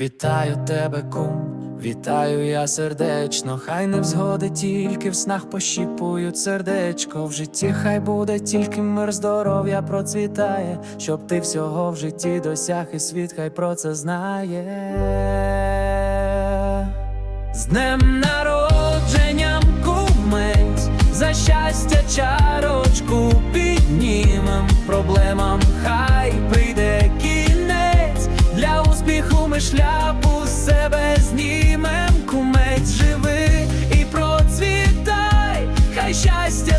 Вітаю тебе, кум, вітаю я сердечно, хай не взгоди тільки в снах пощіпують сердечко. В житті хай буде тільки мир, здоров'я процвітає, щоб ти всього в житті досяг, і світ хай про це знає. З днем народженням шляпу з себе знімем, кумець живи і процвітай, щастя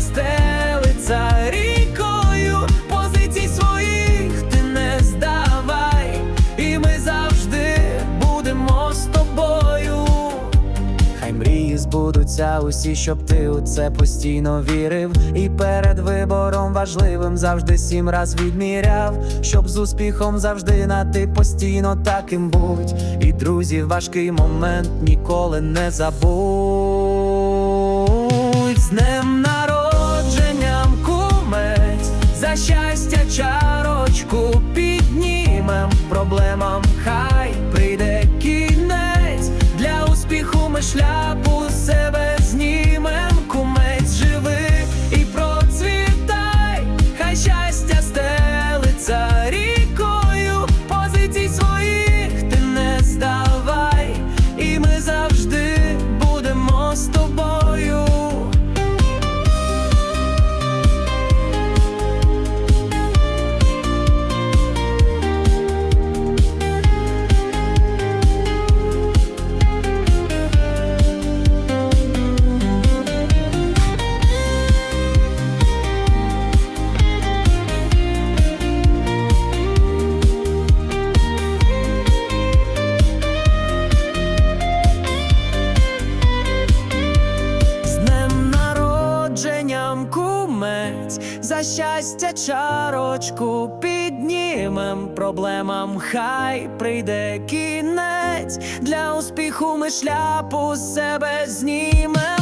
збудуться усі, щоб ти у це постійно вірив. І перед вибором важливим завжди сім раз відміряв, щоб з успіхом завжди на ти постійно таким будь. І друзів важкий момент ніколи не забудь. Кумець, за щастя чарочку піднімем проблемам, хай прийде кінець. Для успіху ми шляпу з себе знімем.